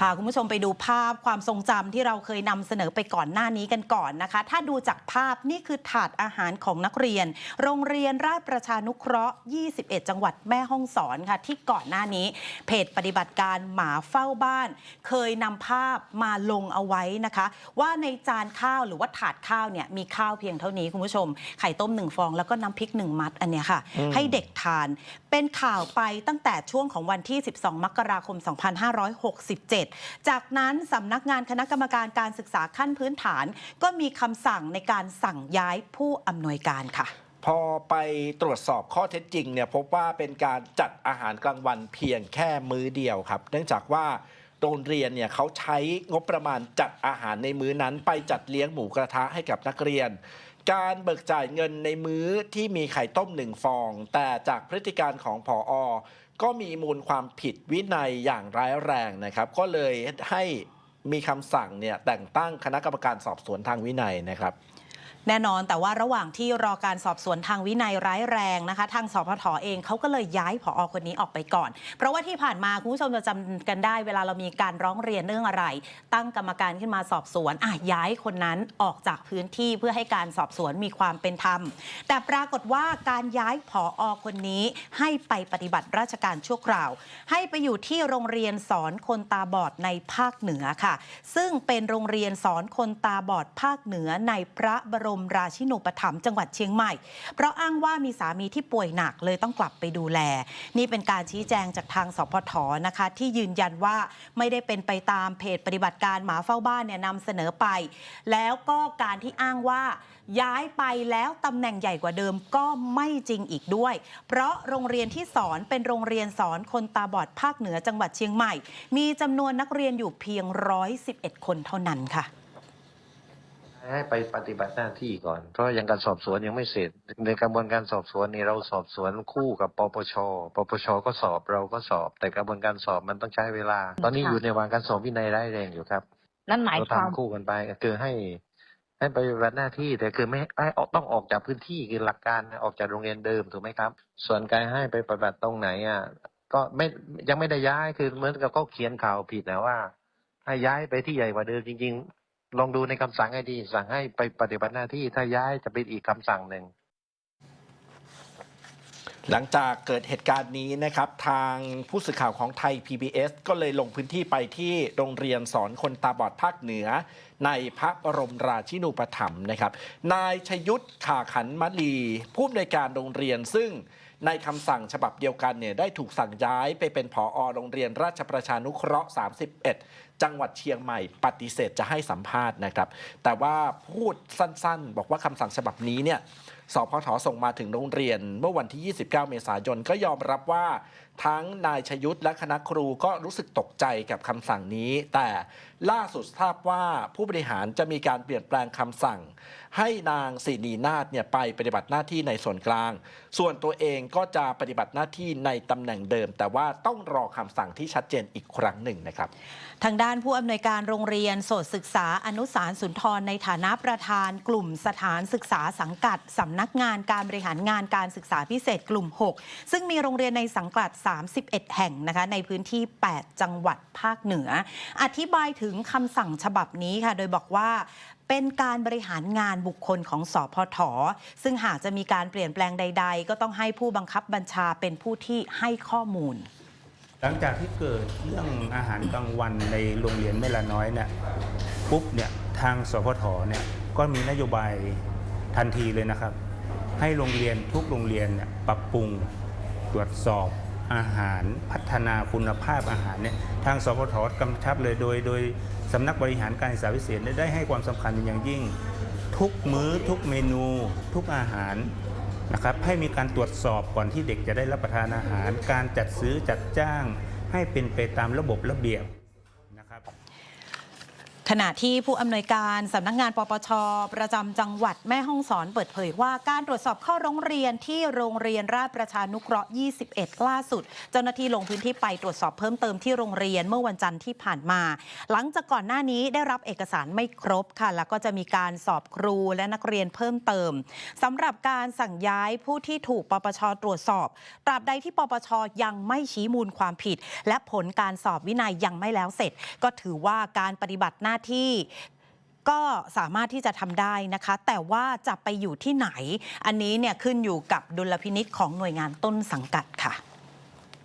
พาคุณผู้ชมไปดูภาพความทรงจำที่เราเคยนำเสนอไปก่อนหน้านี้กันก่อนนะคะ ถ้าดูจากภาพนี่คือถาดอาหารของนักเรียน โรงเรียนราชประชานุเคราะห์ 21 จังหวัดแม่ฮ่องสอนค่ะ ที่ก่อนหน้านี้ เพจปฏิบัติการหมาเฝ้าบ้าน เคยนำภาพมาลงเอาไว้นะคะ ว่าในจานข้าวหรือว่าถาดข้าวเนี่ยมีข้าวเพียงเท่านี้คุณผู้ชม ไข่ต้มหนึ่งฟองแล้วก็น้ำพริกหนึ่งมัดอันเนี้ยค่ะ ให้เด็กทานเป็นข่าวไปตั้งแต่ช่วงของวันที่ 12 มกราคม 2567จากนั้นสำนักงานคณะกรรมการการศึกษาขั้นพื้นฐาน ก็มีคำสั่งในการสั่งย้ายผู้อำนวยการค่ะพอไปตรวจสอบข้อเท็จจริงเนี่ยพบว่าเป็นการจัดอาหารกลางวันเพียงแค่มื้อเดียวครับ เนื่องจากว่าโรงเรียนเนี่ยเขาใช้งบประมาณจัดอาหารในมื้อนั้น ไปจัดเลี้ยงหมูกระทะให้กับนักเรียน การเบิกจ่ายเงินในมื้อที่มีไข่ต้มหนึ่งฟอง แต่จากพฤติการของผออ ก็มีมูลความผิดวินัยอย่างร้ายแรงนะครับ ก็เลยให้มีคำสั่งเนี่ยแต่งตั้งคณะกรรมการสอบสวนทางวินัยนะครับ แน่นอนแต่ว่าระหว่างที่รอการสอบสวนทางวินัยร้ายแรงนะคะ ทางสพทเองเขาก็เลยย้ายผออคนนี้ออกไปก่อน เพราะว่าที่ผ่านมาคุณผู้ชมจะจำกันได้ เวลาเรามีการร้องเรียนเรื่องอะไร ตั้งกรรมการขึ้นมาสอบสวนอะย้ายคนนั้นออกจากพื้นที่เพื่อให้การสอบสวนมีความเป็นธรรม แต่ปรากฏว่าการย้ายผอคนนี้ให้ไปปฏิบัติราชการชั่วคราว ให้ไปอยู่ที่โรงเรียนสอนคนตาบอดในภาคเหนือค่ะ ซึ่งเป็นโรงเรียนสอนคนตาบอดภาคเหนือในพระบรมราชินูปถัมภ์จังหวัดเชียงใหม่ เพราะอ้างว่ามีสามีที่ป่วยหนักเลยต้องกลับไปดูแล นี่เป็นการชี้แจงจากทางสพทนะคะ ที่ยืนยันว่าไม่ได้เป็นไปตามเพจปฏิบัติการหมาเฝ้าบ้านเนี่ยนำเสนอไป แล้วก็การที่อ้างว่าย้ายไปแล้วตำแหน่งใหญ่กว่าเดิมก็ไม่จริงอีกด้วย เพราะโรงเรียนที่สอนเป็นโรงเรียนสอนคนตาบอดภาคเหนือจังหวัดเชียงใหม่ มีจำนวนนักเรียนอยู่เพียง 111 คนเท่านั้นค่ะ ให้ไปปฏิบัติหน้าที่ก่อน เพราะยังการสอบสวนยังไม่เสร็จ ในกระบวนการสอบสวนนี่เราสอบสวนคู่กับปปช ปปชก็สอบเราก็สอบ แต่กระบวนการสอบมันต้องใช้เวลา ตอนนี้ค่ะอยู่ในวางการสอบวินัยร้ายแรงอยู่ครับนั่นหมายเราความทำคู่กันไปก็คือให้ให้ไปปฏิบัติหน้าที่แต่คือไม่ให้ออกต้องออกจากพื้นที่คือหลักการออกจากโรงเรียนเดิมถูกไหมครับ ส่วนการให้ไปปฏิบัติตรงไหนอะก็ไม่ยังไม่ได้ย้ายคือเหมือนกับเขาเขียนข่าวผิดนะว่าให้ย้ายไปที่ใหญ่กว่าเดิมจริงๆ ลองดูในคำสั่งให้ดี สั่งให้ไปปฏิบัติหน้าที่ถ้าย้ายจะเป็นอีกคำสั่งหนึ่ง หลังจากเกิดเหตุการณ์นี้นะครับ ทางผู้สื่อข่าวของไทย PBS ก็เลยลงพื้นที่ไปที่โรงเรียนสอนคนตาบอดภาคเหนือ ในพระบรมราชินูปถัมภ์นะครับ นายชยุทธขาขันมลีผู้อำนวยการโรงเรียนซึ่ง ในคำสั่งฉบับเดียวกันเนี่ยได้ถูกสั่งย้ายไปเป็นผอโรงเรียนราชประชานุเคราะห์ 31 จังหวัดเชียงใหม่ ปฏิเสธจะให้สัมภาษณ์นะครับ แต่ว่าพูดสั้นๆ บอกว่าคำสั่งฉบับนี้เนี่ย สพทส่งมาถึงโรงเรียน เมื่อวันที่ 29 เมษายนก็ยอมรับว่า ทั้งนายชยุทธและคณะครูก็รู้สึกตกใจกับคำสั่งนี้ แต่ล่าสุดทราบว่าผู้บริหารจะมีการเปลี่ยนแปลงคำสั่ง ให้นางสินีนาฏเนี่ยไปปฏิบัติหน้าที่ในส่วนกลาง ส่วนตัวเองก็จะปฏิบัติหน้าที่ในตำแหน่งเดิม แต่ว่าต้องรอคำสั่งที่ชัดเจนอีกครั้งหนึ่งนะครับทางด้านผู้อำนวยการโรงเรียนโสตศึกษาอนุสารสุนทรในฐานะประธานกลุ่มสถานศึกษาสังกัดสำนักนักงานการบริหารงานการศึกษาพิเศษกลุ่ม 6 ซึ่งมีโรงเรียนในสังกัด 31 แห่งนะคะในพื้นที่ 8 จังหวัดภาคเหนือ อธิบายถึงคำสั่งฉบับนี้ค่ะ โดยบอกว่าเป็นการบริหารงานบุคคลของสอพท ซึ่งหากจะมีการเปลี่ยนแปลงใด ๆ ก็ต้องให้ผู้บังคับบัญชาเป็นผู้ที่ให้ข้อมูล หลังจากที่เกิดเรื่องอาหารกลางวันในโรงเรียนแม่ละน้อยเนี่ยปุ๊บเนี่ยทางสพทเนี่ยก็มีนโยบายทันทีเลยนะครับ ให้โรงเรียนทุกโรงเรียนเนี่ยปรับปรุงตรวจสอบอาหารพัฒนาคุณภาพอาหารเนี่ยทางสพทกำชับเลยโดยโดยสำนักบริหารการศึกษาพิเศษได้ให้ความสำคัญเป็นอย่างยิ่ง ทุกมื้อทุกเมนูทุกอาหารนะครับให้มีการตรวจสอบก่อนที่เด็กจะได้รับประทานอาหาร การจัดซื้อจัดจ้างให้เป็นไปตามระบบระเบียบนะครับ ขณะที่ผู้อำนวยการสำนักงานปปช ประจำจังหวัดแม่ฮ่องสอนเปิดเผยว่าการตรวจสอบเข้าโรงเรียนที่โรงเรียนราชประชานุเคราะห์ 21 ล่าสุด เจ้าหน้าที่ลงพื้นที่ไปตรวจสอบเพิ่มเติมที่โรงเรียนเมื่อวันจันทร์ที่ผ่านมา หลังจากก่อนหน้านี้ได้รับเอกสารไม่ครบค่ะ แล้วก็จะมีการสอบครูและนักเรียนเพิ่มเติมสำหรับการสั่งย้ายผู้ที่ถูกปปช ตรวจสอบตราบใดที่ปปชยังไม่ชี้มูลความผิด และผลการสอบวินัยยังไม่แล้วเสร็จ ก็ถือว่าการปฏิบัติหน้าที่ก็สามารถที่จะทำได้นะคะ แต่ว่าจะไปอยู่ที่ไหน อันนี้เนี่ยขึ้นอยู่กับดุลพินิษของหน่วยงานต้นสังกัดค่ะ